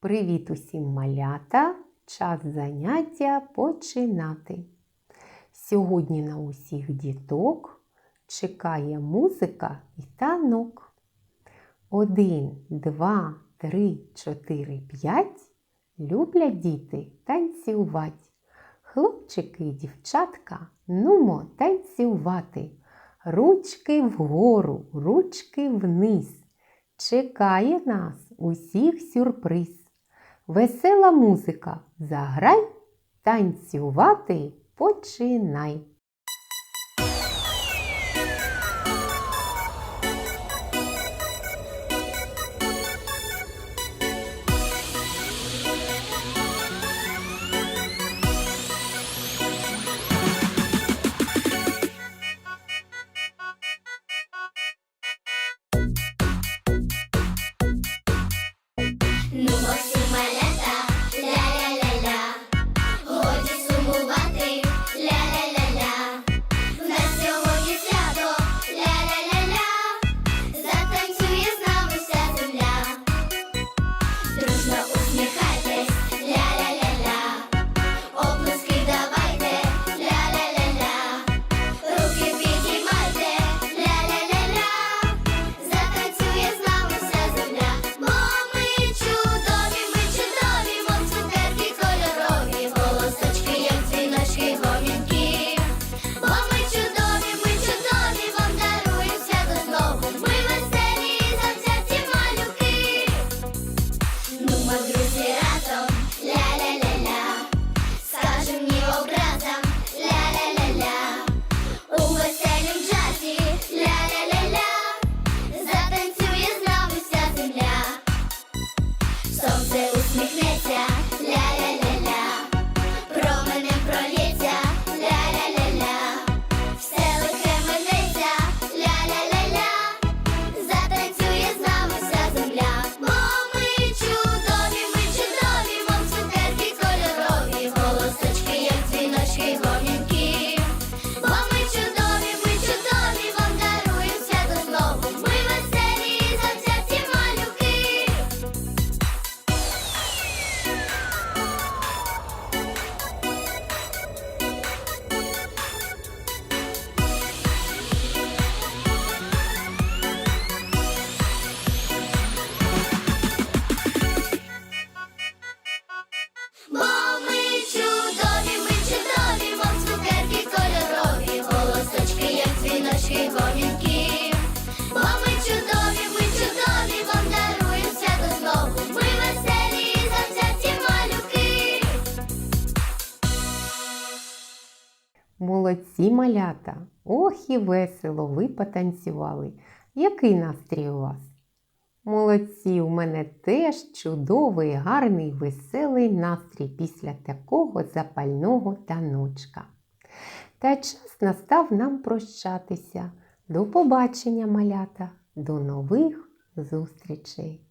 Привіт усім малята! Час заняття починати. Сьогодні на усіх діток чекає музика і танок. Один, два, три, чотири, п'ять люблять діти танцювати. Хлопчики і дівчатка, нумо танцювати. Ручки вгору, ручки вниз. Чекає нас усіх сюрприз. Весела музика, заграй, танцювати починай. Ну, всі Молодці малята! Ох і весело ви потанцювали. Який настрій у вас? Молодці, у мене теж чудовий, гарний, веселий настрій після такого запального таночка. Та час настав нам прощатися. До побачення, малята, до нових зустрічей!